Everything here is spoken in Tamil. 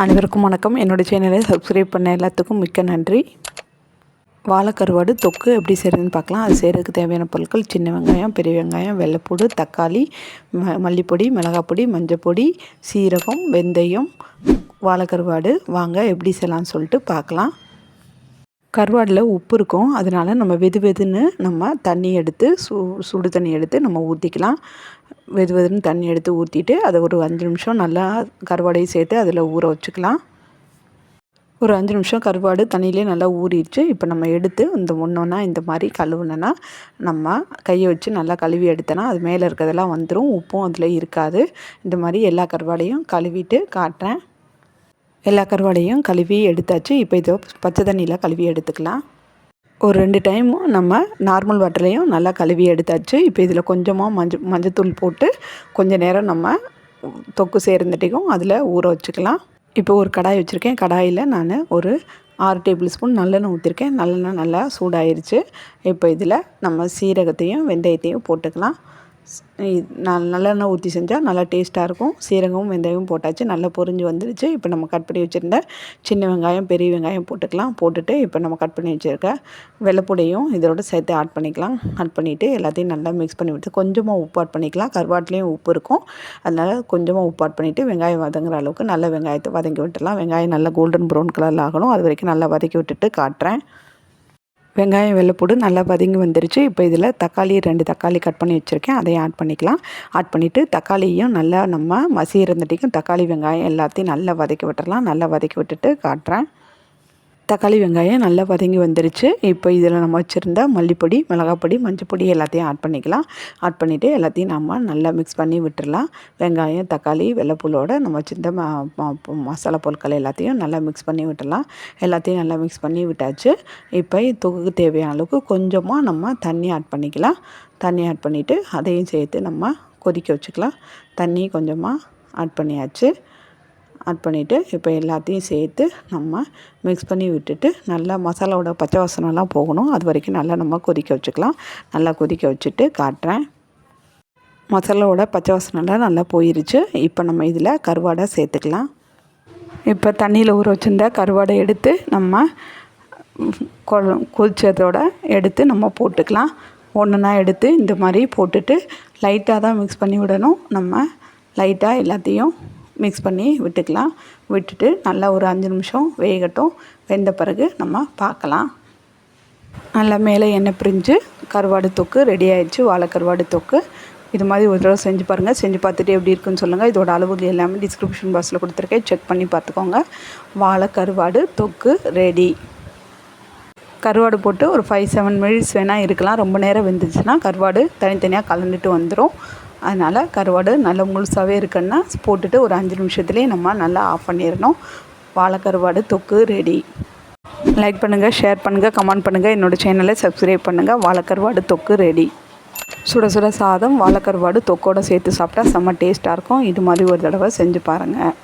அனைவருக்கும் வணக்கம். என்னோடய சேனலை சப்ஸ்கிரைப் பண்ண எல்லாத்துக்கும் மிக்க நன்றி. வாழைக்கருவாடு தொக்கு எப்படி செய்கிறதுன்னு பார்க்கலாம். அது செய்கிறதுக்கு தேவையான பொருட்கள் சின்ன வெங்காயம் பெரிய வெங்காயம் வெள்ளைப்பூடு தக்காளி ம மல்லிப்பொடி மிளகாப்பொடி மஞ்சப்பொடி சீரகம் வெந்தயம் வாழைக்கருவாடு. வாங்க எப்படி செய்யலாம்னு சொல்லிட்டு பார்க்கலாம். கருவாடில் உப்பு இருக்கும். அதனால் நம்ம வெது வெதுன்னு நம்ம தண்ணி எடுத்து சூ சுடு தண்ணி எடுத்து நம்ம ஊற்றிக்கலாம் வெது வெதுன்னு தண்ணி எடுத்து ஊற்றிட்டு அதை ஒரு அஞ்சு நிமிஷம் நல்லா கருவாடையும் சேர்த்து அதில் ஊற வச்சுக்கலாம். ஒரு அஞ்சு நிமிஷம் கருவாடு தண்ணியிலே நல்லா ஊறிடுச்சு. இப்போ நம்ம எடுத்து இந்த ஒன்றொன்னா இந்த மாதிரி கழுவுனோன்னா நம்ம கையை வச்சு நல்லா கழுவி எடுத்தோன்னா அது மேலே இருக்கிறதெல்லாம் வந்துடும் உப்பும் அதில் இருக்காது. இந்த மாதிரி எல்லா கருவாடையும் கழுவிட்டு காட்டுறேன். எல்லா கருவாடையும் கழுவி எடுத்தாச்சு. இப்போ இதை பச்சை தண்ணியில் கழுவி எடுத்துக்கலாம். ஒரு ரெண்டு டைமும் நம்ம நார்மல் வாட்டர்லேயும் நல்லா கழுவி எடுத்தாச்சு. இப்போ இதில் கொஞ்சமாக மஞ்சள் மஞ்சத்தூள் போட்டு கொஞ்ச நேரம் நம்ம தொக்கு சேர்ந்துட்டிக்கும் அதில் ஊற வச்சுக்கலாம். இப்போ ஒரு கடாய் வச்சுருக்கேன். கடாயில் நான் ஒரு ஆறு டேபிள் ஸ்பூன் நல்லெண்ணெய் ஊற்றிருக்கேன் நல்லெண்ணெய் நல்லா சூடாயிருச்சு. இப்போ இதில் நம்ம சீரகத்தையும் வெந்தயத்தையும் போட்டுக்கலாம். நல்லெண்ணெய் ஊற்றி செஞ்சால் நல்லா டேஸ்ட்டாக இருக்கும். சீரகமும் வெந்தயமும் போட்டாச்சு. நல்லா பொரிஞ்சு வந்துடுச்சு இப்போ நம்ம கட் பண்ணி வச்சுருந்த சின்ன வெங்காயம் பெரிய வெங்காயம் போட்டுக்கலாம். போட்டுட்டு இப்போ நம்ம கட் பண்ணி வச்சுருக்க வெள்ளைப்பொடியும் இதோட சேர்த்து ஆட் பண்ணிக்கலாம். ஆட் பண்ணிவிட்டு எல்லாத்தையும் நல்லா மிக்ஸ் பண்ணி விட்டு கொஞ்சமாக உப்பு ஆட் பண்ணிக்கலாம். கருவாட்டிலையும் உப்பு இருக்கும். அதனால் கொஞ்சமாக உப்பு ஆட் பண்ணிவிட்டு வெங்காயம் வதங்குற அளவுக்கு நல்ல வெங்காயத்தை வதங்கி விட்டுடலாம். வெங்காயம் நல்லா கோல்டன் ப்ரௌன் கலரில் ஆகணும். அது வரைக்கும் நல்லா வதக்கி விட்டுட்டு காட்டுறேன். வெங்காயம் வெள்ளைப்பூடு நல்லா வதங்கி வந்துருச்சு. இப்போ இதில் தக்காளி ரெண்டு தக்காளி கட் பண்ணி வச்சுருக்கேன். அதையும் ஆட் பண்ணிக்கலாம். ஆட் பண்ணிவிட்டு தக்காளியும் நல்லா நம்ம மசி இருந்துட்டிக்கும் தக்காளி வெங்காயம் எல்லாத்தையும் நல்லா வதக்கி விட்டுறலாம். நல்லா வதக்கி விட்டுட்டு காட்டுறேன். தக்காளி வெங்காயம் நல்லா வதங்கி வந்துருச்சு. இப்போ இதில் நம்ம வச்சுருந்த மல்லிப்பொடி மிளகாப்பொடி மஞ்சப்பொடி எல்லாத்தையும் ஆட் பண்ணிக்கலாம். ஆட் பண்ணிவிட்டு எல்லாத்தையும் நம்ம நல்லா மிக்ஸ் பண்ணி விட்டுடலாம் வெங்காயம் தக்காளி வெள்ளைப்பூலோட நம்ம வச்சுருந்த மசாலா பொருட்கள் எல்லாத்தையும் நல்லா மிக்ஸ் பண்ணி விட்டுடலாம் எல்லாத்தையும் நல்லா மிக்ஸ் பண்ணி விட்டாச்சு. இப்போ தொகுக்கு தேவையான அளவுக்கு கொஞ்சமாக நம்ம தண்ணி ஆட் பண்ணிக்கலாம். தண்ணி ஆட் பண்ணிவிட்டு அதையும் சேர்த்து நம்ம கொதிக்க வச்சுக்கலாம். தண்ணி கொஞ்சமாக ஆட் பண்ணியாச்சு. ஆட் பண்ணிவிட்டு இப்போ எல்லாத்தையும் சேர்த்து நம்ம மிக்ஸ் பண்ணி விட்டுட்டு நல்லா மசாலாவோட பச்சை வாசனம்லாம் போகணும். அது வரைக்கும் நல்லா நம்ம கொதிக்க வச்சுக்கலாம். நல்லா கொதிக்க வச்சுட்டு காட்டுறேன். மசாலாவோட பச்சை வாசனம்லாம் நல்லா போயிருச்சு. இப்போ நம்ம இதில் கருவாடை சேர்த்துக்கலாம். இப்போ தண்ணியில் ஊற வச்சுருந்த கருவாடை எடுத்து நம்ம கொதிச்சதோட எடுத்து நம்ம போட்டுக்கலாம். ஒன்றுனா எடுத்து இந்த மாதிரி போட்டுட்டு லைட்டாக தான் மிக்ஸ் பண்ணி விடணும். நம்ம லைட்டாக எல்லாத்தையும் மிக்ஸ் பண்ணி விட்டுக்கலாம். விட்டுட்டு நல்லா ஒரு அஞ்சு நிமிஷம் வேகட்டும். வெந்த பிறகு நம்ம பார்க்கலாம். நல்லா மேலே எண்ணெய் பிரிஞ்சு கருவாடு தொக்கு ரெடி ஆயிடுச்சு. வாழை கருவாடு தொக்கு. இது மாதிரி ஒரு தடவை செஞ்சு பாருங்கள் செஞ்சு பார்த்துட்டு எப்படி இருக்குன்னு சொல்லுங்கள் இதோட அளவுகள் எல்லாமே டிஸ்கிரிப்ஷன் பாக்ஸில் கொடுத்துருக்கேன். செக் பண்ணி பார்த்துக்கோங்க. வாழை கருவாடு தொக்கு ரெடி கருவாடு போட்டு ஒரு ஃபைவ் செவன் மினிட்ஸ் வேணால் இருக்கலாம். ரொம்ப நேரம் வெந்துச்சுன்னா கருவாடு தனித்தனியாக கலந்துட்டு வந்துடும் அதனால் கருவாடு நல்லா முழுசாகவே இருக்குன்னா போட்டுட்டு ஒரு அஞ்சு நிமிஷத்துலேயே நம்ம நல்லா ஆஃப் பண்ணிடணும் வாழைக்கருவாடு தொக்கு ரெடி லைக் பண்ணுங்கள் ஷேர் பண்ணுங்கள் கமெண்ட் பண்ணுங்கள் என்னோடய சேனலை சப்ஸ்கிரைப் பண்ணுங்கள் வாழைக்கருவாடு தொக்கு ரெடி சுட சுட சாதம் வாழைக்கருவாடு தொக்கோடு சேர்த்து சாப்பிட்டா செம்ம டேஸ்ட்டாக இருக்கும். இது மாதிரி ஒரு தடவை செஞ்சு பாருங்கள்